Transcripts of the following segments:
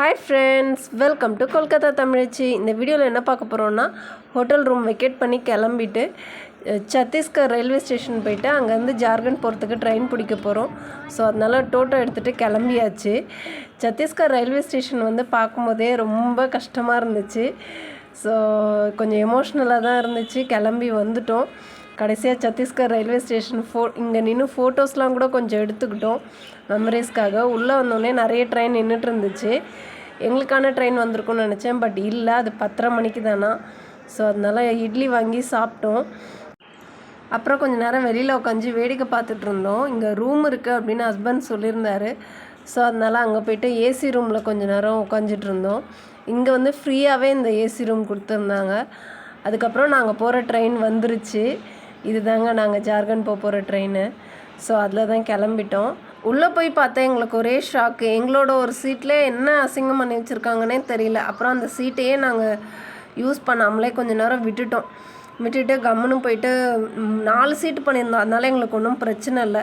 Hi friends welcome to Kolkata தமிழச்சி இந்த வீடியோவில் என்ன பார்க்க போகிறோன்னா ஹோட்டல் ரூம் வெக்கேட் பண்ணி கிளம்பிட்டு சத்தீஸ்கர் ரயில்வே ஸ்டேஷன் போயிட்டு அங்கேருந்து ஜார்க்கண்ட் போகிறதுக்கு ட்ரெயின் பிடிக்க போகிறோம் ஸோ அதனால் டோட்டோ எடுத்துகிட்டு கிளம்பியாச்சு. சத்தீஸ்கர் ரயில்வே ஸ்டேஷன் வந்து பார்க்கும்போதே ரொம்ப கஷ்டமாக இருந்துச்சு. ஸோ கொஞ்சம் எமோஷ்னலாக தான் இருந்துச்சு. கிளம்பி வந்துட்டோம். கடைசியாக சத்தீஸ்கர் ரயில்வே ஸ்டேஷன் ஃபோ இங்கே நின்று ஃபோட்டோஸ்லாம் கூட கொஞ்சம் எடுத்துக்கிட்டோம். மெமரிஸ்க்காக உள்ளே வந்தோடனே நிறைய ட்ரெயின் நின்றுட்டு இருந்துச்சு. எங்களுக்கான ட்ரெயின் வந்திருக்கும்னு நினச்சேன். பட் இல்லை அது பத்தரை மணிக்கு தானா? ஸோ அதனால இட்லி வாங்கி சாப்பிட்டோம். அப்புறம் கொஞ்சம் நேரம் வெளியில் உட்காந்து வேடிக்கை பார்த்துட்டு இருந்தோம். இங்கே ரூம் இருக்குது அப்படின்னு ஹஸ்பண்ட் சொல்லியிருந்தாரு. ஸோ அதனால் அங்கே போயிட்டு ஏசி ரூமில் கொஞ்ச நேரம் உட்காந்துட்டு இருந்தோம் இங்கே வந்து ஃப்ரீயாகவே இந்த ஏசி ரூம் கொடுத்துருந்தாங்க. அதுக்கப்புறம் நாங்கள் போகிற ட்ரெயின் வந்துருச்சு. இதுதாங்க நாங்கள் ஜார்க்கண்ட் போக போகிற ட்ரெயின் ஸோ அதில் தான் கிளம்பிட்டோம். உள்ளே போய் பார்த்தா எங்களுக்கு ஒரே ஷாக்கு எங்களோட ஒரு சீட்டில் என்ன அசிங்கம் பண்ணி வச்சுருக்காங்கன்னே தெரியல. அப்புறம் அந்த சீட்டையே நாங்கள் யூஸ் பண்ணாமலே கொஞ்ச நேரம் விட்டுட்டோம். விட்டுட்டு கம்முன்னு போயிட்டு நாலு சீட்டு பண்ணியிருந்தோம். அதனால எங்களுக்கு ஒன்றும் பிரச்சனை இல்லை.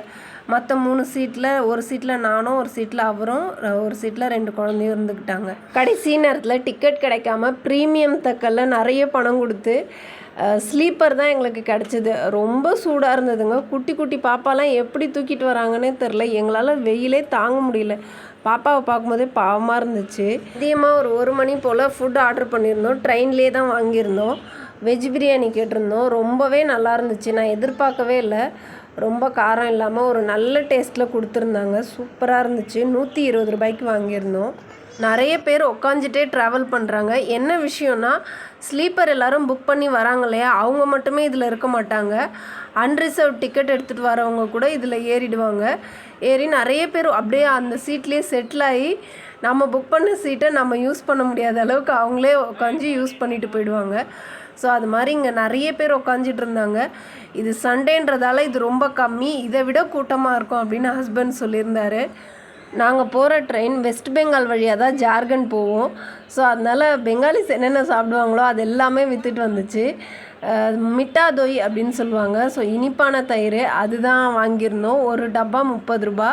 மற்ற மூணு சீட்டில் ஒரு சீட்டில் நானும் ஒரு சீட்டில் அவரும் ஒரு சீட்டில் ரெண்டு குழந்தையும் இருந்துக்கிட்டாங்க கடைசி நேரத்தில் டிக்கெட் கிடைக்காம ப்ரீமியம் தக்கல்ல நிறைய பணம் கொடுத்து ஸ்லீப்பர் தான் எங்களுக்கு கிடச்சிது. ரொம்ப சூடாக இருந்ததுங்க. குட்டி குட்டி பாப்பாலாம் எப்படி தூக்கிட்டு வராங்கன்னே தெரில எங்களால் வெயிலே தாங்க முடியல. பாப்பாவை பார்க்கும்போதே பாவமாக இருந்துச்சு. அதிகமாக ஒரு ஒரு மணி போல் ஃபுட் ஆர்டர் பண்ணியிருந்தோம். ட்ரெயின்லேயே தான் வாங்கியிருந்தோம். வெஜ் பிரியாணி கேட்டிருந்தோம். ரொம்பவே நல்லா இருந்துச்சு நான் எதிர்பார்க்கவே இல்லை. ரொம்ப காரம் இல்லாமல் ஒரு நல்ல டேஸ்ட்டில் கொடுத்துருந்தாங்க. சூப்பராக இருந்துச்சு. நூற்றி இருபது ரூபாய்க்கு வாங்கியிருந்தோம். நிறைய பேர் உக்காந்துட்டே ட்ராவல் பண்ணுறாங்க என்ன விஷயம்னா ஸ்லீப்பர் எல்லோரும் புக் பண்ணி வராங்க இல்லையா? அவங்க மட்டுமே இதில் இருக்க மாட்டாங்க. அன்ரிசர்வ் டிக்கெட் எடுத்துகிட்டு வரவங்க கூட இதில் ஏறிடுவாங்க. ஏறி நிறைய பேர் அப்படியே அந்த சீட்லேயே செட்டில் ஆகி நம்ம புக் பண்ண சீட்டை நம்ம யூஸ் பண்ண முடியாத அளவுக்கு அவங்களே உட்காந்து யூஸ் பண்ணிட்டு போயிடுவாங்க. ஸோ அது மாதிரி இங்கே நிறைய பேர் உட்காந்துட்டு இருந்தாங்க. இது சண்டேன்றதால இது ரொம்ப கம்மி. இதை விட கூட்டமாக இருக்கும் அப்படின்னு ஹஸ்பண்ட் சொல்லியிருந்தாரு. நாங்கள் போகிற ட்ரெயின் வெஸ்ட் பெங்கால் வழியாக தான் ஜார்க்கண்ட் போவோம். ஸோ அதனால் பெங்காலிஸ் என்னென்ன சாப்பிடுவாங்களோ அது எல்லாமே விற்றுட்டு வந்துச்சு. மிட்டா தொய் அப்படின்னு சொல்லுவாங்க. ஸோ இனிப்பான தயிர் அதுதான் வாங்கியிருந்தோம். ஒரு டப்பா முப்பது ரூபா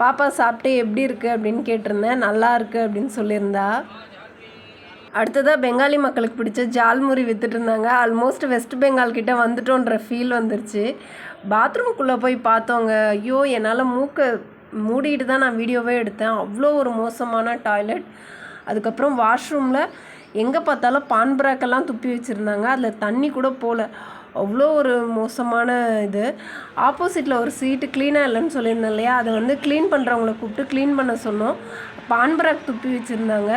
பாப்பா சாப்பிட்டு எப்படி இருக்குது அப்படின்னு கேட்டிருந்தேன். நல்லா இருக்குது அப்படின்னு சொல்லியிருந்தா. அடுத்ததாக பெங்காலி மக்களுக்கு பிடிச்ச ஜால்முரி வித்துட்டு இருந்தாங்க ஆல்மோஸ்ட் வெஸ்ட் பெங்கால் கிட்டே வந்துட்டோன்ற ஃபீல் வந்துருச்சு. பாத்ரூமுக்குள்ளே போய் பார்த்தோங்க. ஐயோ என்னால் மூக்கை மூடிட்டு தான் நான் வீடியோவே எடுத்தேன். அவ்வளோ ஒரு மோசமான டாய்லெட் அதுக்கப்புறம் வாஷ்ரூமில் எங்கே பார்த்தாலும் பான் பிராக்கெல்லாம் துப்பி வச்சுருந்தாங்க. அதில் தண்ணி கூட போகல அவ்வளோ ஒரு மோசமான இது. ஆப்போசிட்டில் ஒரு சீட்டு க்ளீனாக இல்லைன்னு சொல்லியிருந்தேன் இல்லையா? அதை வந்து க்ளீன் பண்ணுறவங்கள கூப்பிட்டு க்ளீன் பண்ண சொன்னோம். பான் பிராக் துப்பி வச்சுருந்தாங்க.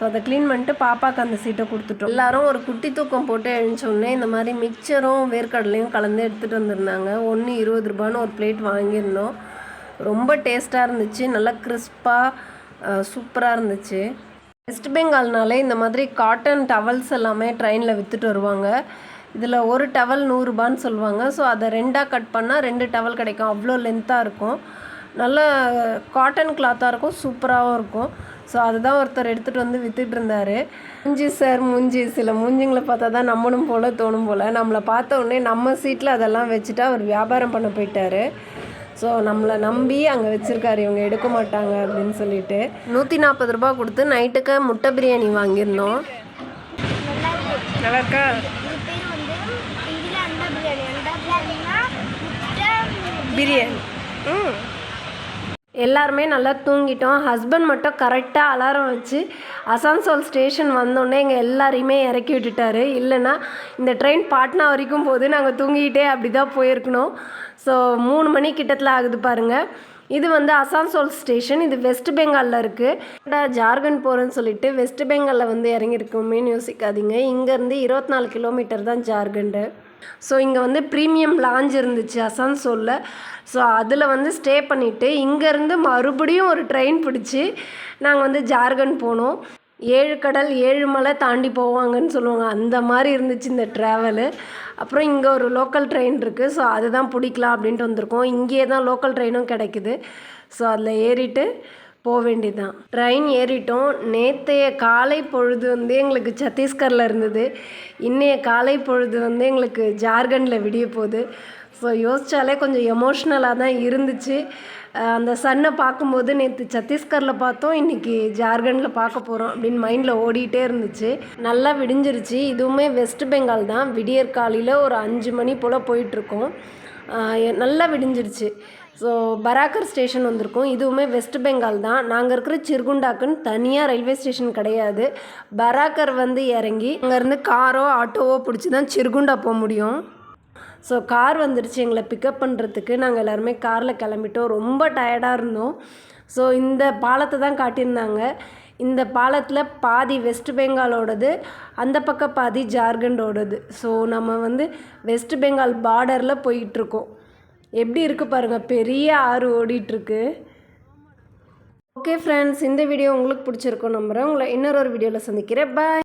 ஸோ அதை க்ளீன் பண்ணிட்டு பாப்பாவுக்கு அந்த சீட்டை கொடுத்துட்டோம். எல்லாரும் ஒரு குட்டி தூக்கம் போட்டு எழுந்தோடனே இந்த மாதிரி மிக்சரும் வேர்க்கடலையும் கலந்து எடுத்துகிட்டு வந்திருந்தாங்க. ஒன்று இருபது ரூபான்னு ஒரு பிளேட் வாங்கியிருந்தோம். ரொம்ப டேஸ்ட்டாக இருந்துச்சு. நல்லா கிறிஸ்பாக சூப்பராக இருந்துச்சு. வெஸ்ட் பெங்கால்னாலே இந்த மாதிரி காட்டன் டவல்ஸ் எல்லாமே ட்ரெயினில் விற்றுட்டு வருவாங்க. இதில் ஒரு டவல் நூறுரூபான்னு சொல்லுவாங்க. ஸோ அதை ரெண்டாக கட் பண்ணால் ரெண்டு டவல் கிடைக்கும். அவ்வளோ லென்த்தாக இருக்கும். நல்ல காட்டன் கிளாத்தாக இருக்கும். சூப்பராகவும் இருக்கும். ஸோ அதுதான் ஒருத்தர் எடுத்துகிட்டு வந்து வித்துட்டு இருந்தாரு மூஞ்சி சார் மூஞ்சி. சில மூஞ்சிங்களை பார்த்தா தான் நம்பணும் போல் தோணும் போல். நம்மளை பார்த்த உடனே நம்ம சீட்டில் அதெல்லாம் வச்சுட்டு அவர் வியாபாரம் பண்ண போயிட்டாரு. ஸோ நம்மளை நம்பி அங்கே வச்சுருக்காரு. இவங்க எடுக்க மாட்டாங்க அப்படின்னு சொல்லிட்டு. நூற்றி நாற்பது ரூபா கொடுத்து நைட்டுக்கு முட்டை பிரியாணி வாங்கியிருந்தோம். நல்லா இருக்கா பிரியாணி. ம். எல்லாருமே நல்லா தூங்கிட்டோம். ஹஸ்பண்ட் மட்டும் கரெக்டாக அலாரம் வச்சு அசான்சோல் ஸ்டேஷன் வந்தோடனே எங்கள் எல்லாரையுமே இறக்கி விட்டுட்டாரு. இல்லைன்னா இந்த ட்ரெயின் பாட்னா வரைக்கும் போது நாங்கள் தூங்கிக்கிட்டே அப்படி தான் போயிருக்கணும். ஸோ மூணு மணி கிட்டத்தில் ஆகுது பாருங்கள் இது வந்து அசான்சோல் ஸ்டேஷன் இது வெஸ்ட் பெங்காலில் இருக்குது ஜார்க்கண்ட் போகிறேன்னு சொல்லிட்டு வெஸ்ட் பெங்காலில் வந்து இறங்கியிருக்கோமே யோசிக்காதீங்க. இங்கேருந்து இருபத்தி நாலு கிலோமீட்டர் தான் ஜார்க்கண்டு ஸோ இங்கே வந்து ப்ரீமியம் லாஞ்ச் இருந்துச்சு அசான்சோலில் ஸோ அதில் வந்து ஸ்டே பண்ணிவிட்டு இங்கேருந்து மறுபடியும் ஒரு ட்ரெயின் பிடிச்சி நாங்கள் வந்து ஜார்க்கண்ட் போனோம். ஏழு கடல் ஏழு மலை தாண்டி போவாங்கன்னு சொல்லுவாங்க. அந்த மாதிரி இருந்துச்சு இந்த ட்ராவலு அப்புறம் இங்கே ஒரு லோக்கல் ட்ரெயின் இருக்குது ஸோ அதுதான் பிடிக்கலாம் அப்படின்ட்டு வந்திருக்கோம். இங்கேயே தான் லோக்கல் ட்ரெயினும் கிடைக்குது. ஸோ அதில் ஏறிட்டு போக வேண்டியதுதான் ட்ரெயின் ஏறிட்டோம். நேற்றைய காலை பொழுது வந்து எங்களுக்கு சத்தீஸ்கரில் இருந்தது. இன்றைய காலை பொழுது வந்து எங்களுக்கு ஜார்க்கண்டில் விடிய போகுது. ஸோ யோசித்தாலே கொஞ்சம் எமோஷ்னலாக தான் இருந்துச்சு. அந்த சன்னை பார்க்கும்போது நேற்று சத்தீஸ்கரில் பார்த்தோம். இன்றைக்கி ஜார்க்கண்டில் பார்க்க போகிறோம் அப்படின்னு மைண்டில் ஓடிட்டே இருந்துச்சு. நல்லா விடிஞ்சிருச்சு. இதுவுமே வெஸ்ட் பெங்கால் தான். விடியற்காலையில் ஒரு அஞ்சு மணி போல் போயிட்டுருக்கோம் நல்லா விடிஞ்சிருச்சு. ஸோ பராக்கர் ஸ்டேஷன் வந்திருக்கோம். இதுவுமே வெஸ்ட் பெங்கால் தான். நாங்கள் இருக்கிற சிர்குண்டாக்குன்னு தனியாக ரயில்வே ஸ்டேஷன் கிடையாது. பராக்கர் வந்து இறங்கி அங்கேருந்து காரோ ஆட்டோவோ பிடிச்சி தான் சிர்குண்டா போக முடியும். ஸோ கார் வந்துருச்சு. எங்களை பிக்கப் பண்ணுறதுக்கு நாங்கள் எல்லாருமே காரில் கிளம்பிட்டோம். ரொம்ப டயர்டாக இருந்தோம். ஸோ இந்த பாலத்தை தான் காட்டியிருந்தாங்க. இந்த பாலத்தில் பாதி வெஸ்ட் பெங்காலோடது அந்த பக்கம் பாதி ஜார்க்கண்டோடது ஸோ நம்ம வந்து வெஸ்ட் பெங்கால் பார்டரில் போயிட்டுருக்கோம் எப்படி இருக்குது பாருங்கள் பெரிய ஆறு ஓடிட்டுருக்கு. ஓகே ஃப்ரெண்ட்ஸ் இந்த வீடியோ உங்களுக்கு பிடிச்சிருக்கோம் நம்புகிறேன் உங்களை இன்னொரு ஒரு வீடியோவில் சந்திக்கிறேன். பாய்